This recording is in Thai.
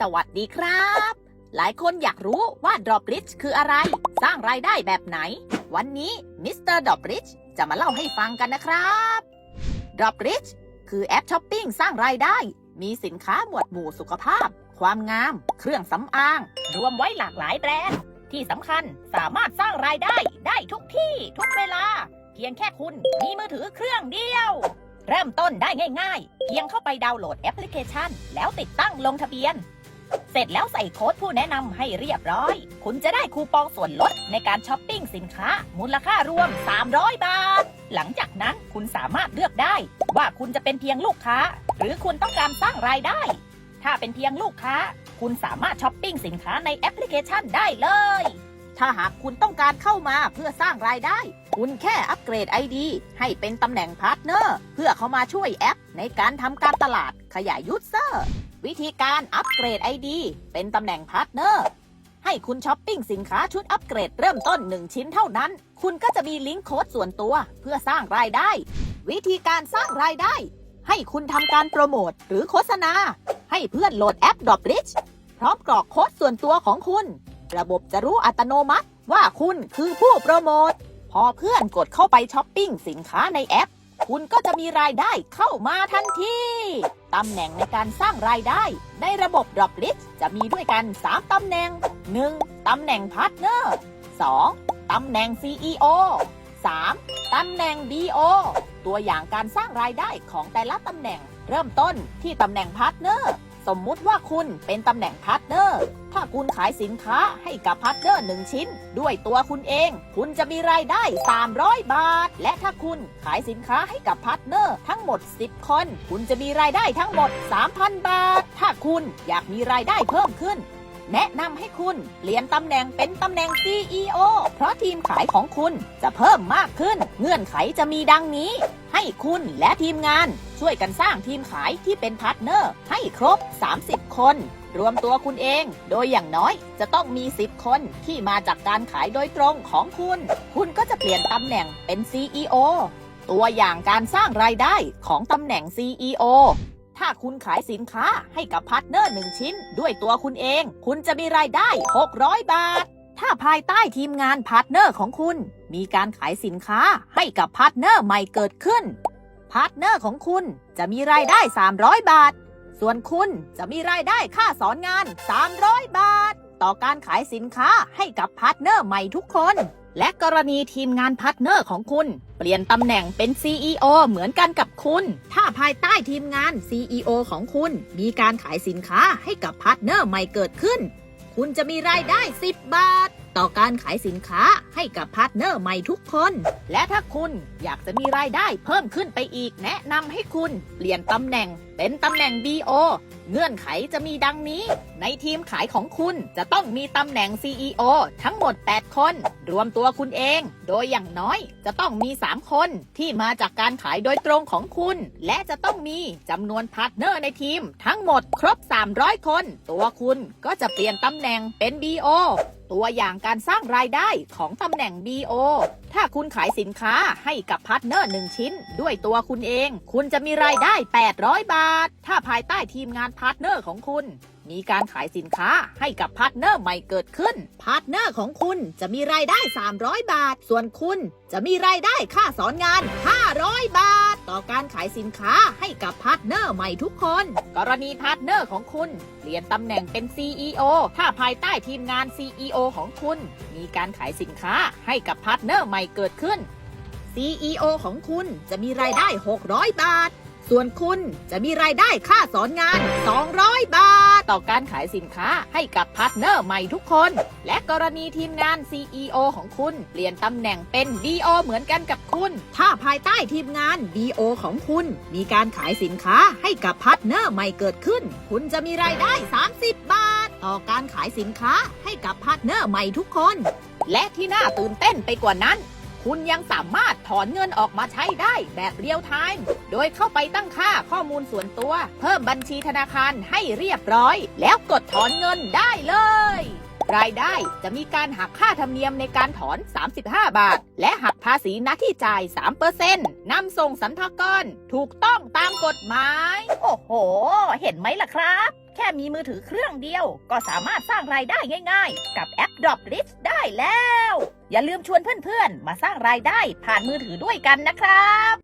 สวัสดีครับ หลายคนอยากรู้ว่า Dropbridge คืออะไร สร้างรายได้แบบไหน วันนี้มิสเตอร์ Dropbridge จะมาเล่าให้ฟังกันนะครับ Dropbridge คือแอปช้อปปิ้งสร้างรายได้ มีสินค้าหมวดหมู่สุขภาพ ความงาม เครื่องสำอาง รวมไว้หลากหลายแบรนด์ ที่สำคัญสามารถสร้างรายได้ได้ทุกที่ทุกเวลา เพียงแค่คุณมีมือถือเครื่องเดียวเริ่มต้นได้ง่ายๆ เพียงเข้าไปดาวน์โหลดแอปพลิเคชัน แล้วติดตั้งลงทะเบียน เสร็จแล้วใส่โค้ดผู้แนะนำให้เรียบร้อย คุณจะได้คูปองส่วนลดในการช้อปปิ้งสินค้า มูลค่ารวม 300 บาท หลังจากนั้นคุณสามารถเลือกได้ ว่าคุณจะเป็นเพียงลูกค้า หรือคุณต้องการสร้างรายได้ ถ้าเป็นเพียงลูกค้า คุณสามารถช้อปปิ้งสินค้าในแอปพลิเคชันได้เลย ถ้าหากคุณต้องการเข้ามาเพื่อสร้างรายได้ คุณแค่อัปเกรด ID ให้เป็นตำแหน่งพาร์ทเนอร์เพื่อเข้ามาช่วยแอป ในการทำการตลาดขยายยูเซอร์ วิธีการอัปเกรด ID เป็นตำแหน่งพาร์ทเนอร์ ให้คุณช้อปปิ้งสินค้าชุดอัปเกรดเริ่มต้น 1 ชิ้นเท่านั้น คุณก็จะมีลิงก์โค้ดส่วนตัวเพื่อสร้างรายได้ วิธีการสร้างรายได้ ให้คุณทำการโปรโมทหรือโฆษณา ให้เพื่อนโหลดแอป Dropbridge พร้อมกรอกโค้ดส่วนตัวของคุณ ระบบจะรู้อัตโนมัติว่าคุณคือผู้โปรโมท พอเพื่อนกดเข้าไปช้อปปิ้งสินค้าในแอป คุณก็จะมีรายได้เข้ามาทันทีตำแหน่งในการสร้างรายได้ ในระบบ Dropbridge จะมีด้วยกัน 3ตำแหน่ง 1. ตำแหน่งพาร์ทเนอร์ 2. ตำแหน่ง CEO 3. ตำแหน่ง BO ตัวอย่างการสร้างรายได้ของแต่ละตำแหน่ง เริ่มต้นที่ตำแหน่งพาร์ทเนอร์ สมมุติว่าคุณเป็นตำแหน่งพาร์ทเนอร์ คุณขายสินค้าให้กับพาร์ทเนอร์หนึ่งชิ้น ด้วยตัวคุณเอง คุณจะมีรายได้ 300 บาท และถ้าคุณขายสินค้าให้กับพาร์ทเนอร์ทั้งหมด 10 คน คุณจะมีรายได้ทั้งหมด 3,000 บาท ถ้าคุณอยากมีรายได้เพิ่มขึ้นแนะนำให้คุณเปลี่ยนตำแหน่งเป็นตำแหน่ง CEO เพราะทีมขายของคุณจะเพิ่มมากขึ้น เงื่อนไขจะมีดังนี้ ให้คุณและทีมงานช่วยกันสร้างทีมขายที่เป็นพาร์ทเนอร์ให้ครบ 30 คน รวมตัวคุณเอง โดยอย่างน้อยจะต้องมี 10 คนที่มาจากการขายโดยตรงของคุณ คุณก็จะเปลี่ยนตำแหน่งเป็น CEO ตัวอย่างการสร้างรายได้ของตำแหน่ง CEO ถ้าคุณขายสินค้าให้กับพาร์ทเนอร์หนึ่งชิ้นด้วยตัวคุณเอง คุณจะมีรายได้ 600 บาท ถ้าภายใต้ทีมงานพาร์ทเนอร์ของคุณ มีการขายสินค้าให้กับพาร์ทเนอร์ใหม่เกิดขึ้น พาร์ทเนอร์ของคุณจะมีรายได้ 300 บาท ส่วนคุณจะมีรายได้ค่าสอนงาน 300 บาท ต่อการขายสินค้าให้กับพาร์ทเนอร์ใหม่ทุกคน และกรณีทีมงานพาร์ทเนอร์ของคุณ เปลี่ยนตำแหน่งเป็น CEO เหมือนกันกับคุณ ถ้าภายใต้ทีมงาน CEO ของคุณ มีการขายสินค้าให้กับพาร์ทเนอร์ใหม่เกิดขึ้น คุณจะมีรายได้ 10 บาท ต่อการขายสินค้าให้กับพาร์ทเนอร์ใหม่ทุกคน และถ้าคุณอยากจะมีรายได้เพิ่มขึ้นไปอีก แนะนำให้คุณเปลี่ยนตำแหน่ง เป็นตำแหน่ง BO เงื่อนไขจะมีดังนี้ ในทีมขายของคุณจะต้องมีตำแหน่ง CEO ทั้งหมด 8 คน รวมตัวคุณเอง โดยอย่างน้อยจะต้องมี 3 คนที่มาจากการขายโดยตรงของคุณ และจะต้องมีจำนวนพาร์ทเนอร์ในทีม ทั้งหมดครบ 300 คน ตัวคุณก็จะเปลี่ยนตำแหน่งเป็น BO ตัวอย่างการสร้างรายได้ของตำแหน่ง BO ถ้าคุณขายสินค้าให้กับพาร์ทเนอร์หนึ่งชิ้น ด้วยตัวคุณเอง คุณจะมีรายได้ 800 บาท ถ้าภายใต้ทีมงานพาร์ทเนอร์ของคุณ มีการขายสินค้าให้กับพาร์ทเนอร์ใหม่เกิดขึ้น พาร์ทเนอร์ของคุณจะมีรายได้ 300 บาท ส่วนคุณจะมีรายได้ค่าสอนงาน 500 บาท ต่อการขายสินค้าให้กับพาร์ทเนอร์ใหม่ทุกคน กรณีพาร์ทเนอร์ของคุณเปลี่ยนตำแหน่งเป็น CEO ถ้าภายใต้ทีมงาน CEO ของคุณ มีการขายสินค้าให้กับพาร์ทเนอร์ใหม่เกิดขึ้น CEO ของคุณจะมีรายได้ 600 บาท ส่วนคุณจะมีรายได้ค่าสอนงาน 200 บาท ต่อการขายสินค้าให้กับพาร์ทเนอร์ใหม่ทุกคน และกรณีทีมงาน CEO ของคุณเปลี่ยนตำแหน่งเป็น BO เหมือนกันกับคุณ ถ้าภายใต้ทีมงาน BO ของคุณ มีการขายสินค้าให้กับพาร์ทเนอร์ใหม่เกิดขึ้น คุณจะมีรายได้ 30 บาท ต่อการขายสินค้าให้กับพาร์ทเนอร์ใหม่ทุกคน และที่น่าตื่นเต้นไปกว่านั้น คุณยังสามารถถอนเงินออกมาใช้ได้แบบเรียลไทม์โดยเข้าไปตั้งค่าข้อมูลส่วนตัว เพิ่มบัญชีธนาคารให้เรียบร้อย แล้วกดถอนเงินได้เลย รายได้จะมีการหักค่าธรรมเนียมในการถอน 35 บาท และหักภาษีหน้าที่จ่าย 3%นำส่งสรรพากรถูกต้องตามกฎหมาย โอ้โห เห็นไหมล่ะครับ แค่มีมือถือเครื่องเดียว ก็สามารถสร้างรายได้ง่าย ๆ กับแอป Drop Rich ได้แล้ว อย่าลืมชวนเพื่อนๆ มาสร้างรายได้ผ่านมือถือด้วยกันนะครับ